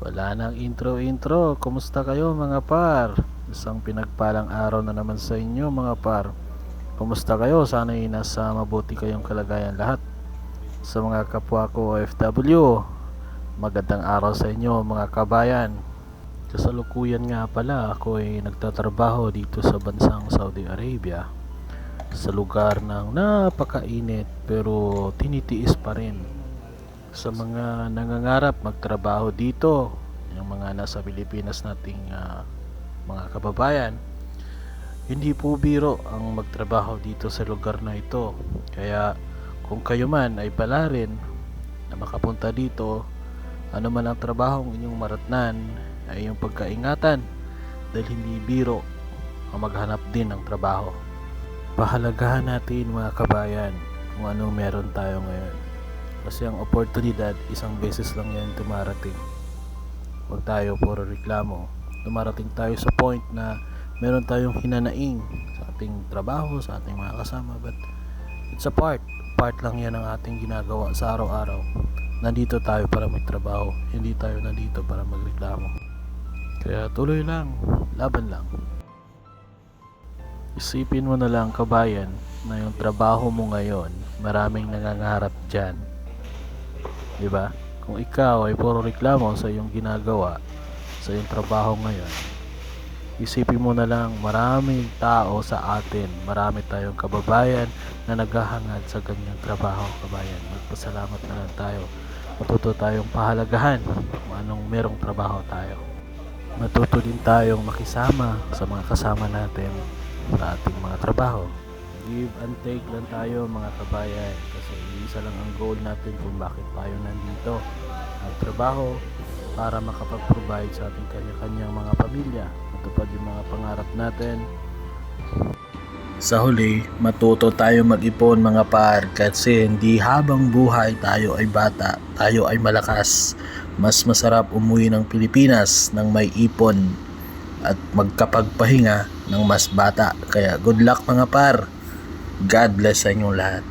Wala nang intro-intro. Kumusta kayo mga par? Isang pinagpalang araw na naman sa inyo mga par. Kumusta kayo? Sana ay nasa mabuti kayong kalagayan lahat. Sa mga kapwa ko OFW, magandang araw sa inyo mga kabayan. Kasalukuyan nga pala ako ay nagtatrabaho dito sa bansang Saudi Arabia sa lugar ng napakainit pero tinitiis pa rin sa mga nangangarap magtrabaho dito yung mga nasa Pilipinas nating ah, mga kababayan hindi po biro ang magtrabaho dito sa lugar na ito. Kaya kung kayo man ay pala rin na makapunta dito ano man ang trabahong inyong maratnan ay yung pagkaingatan dahil hindi biro ang maghanap din ng trabaho. Pahalagahan natin mga kabayan kung anong meron tayo ngayon kasi ang oportunidad isang beses lang yan dumarating. Huwag tayo puro reklamo. Dumarating tayo sa point na meron tayong hinanaing sa ating trabaho sa ating mga kasama but it's a part. Part lang yan ng ating ginagawa sa araw-araw. Nandito tayo para magtrabaho hindi tayo nandito para magreklamo. Kaya tuloy lang laban lang. Isipin mo na lang kabayan na yung trabaho mo ngayon, maraming nangangarap dyan. Di ba? Kung ikaw ay puro reklamo sa iyong ginagawa, sa iyong trabaho ngayon, isipin mo na lang maraming tao sa atin, marami tayong kababayan na naghahangad sa ganyang trabaho kabayan. Magpasalamat na lang tayo. Matuto tayong pahalagahan kung anong merong trabaho tayo. Matuto din tayong makisama sa mga kasama natin sa ating mga trabaho. Give and take lang tayo mga kabayan kasi isa lang ang goal natin kung bakit tayo nandito. Magtrabaho para makapag-provide sa ating kanya-kanyang mga pamilya. Matupad yung mga pangarap natin. Sa huli, matuto tayo mag-ipon mga par kasi hindi habang buhay tayo ay bata, tayo ay malakas. Mas masarap umuwi ng Pilipinas nang may ipon at magkapagpahinga ng mas bata. Kaya good luck mga par. God bless sa inyong lahat.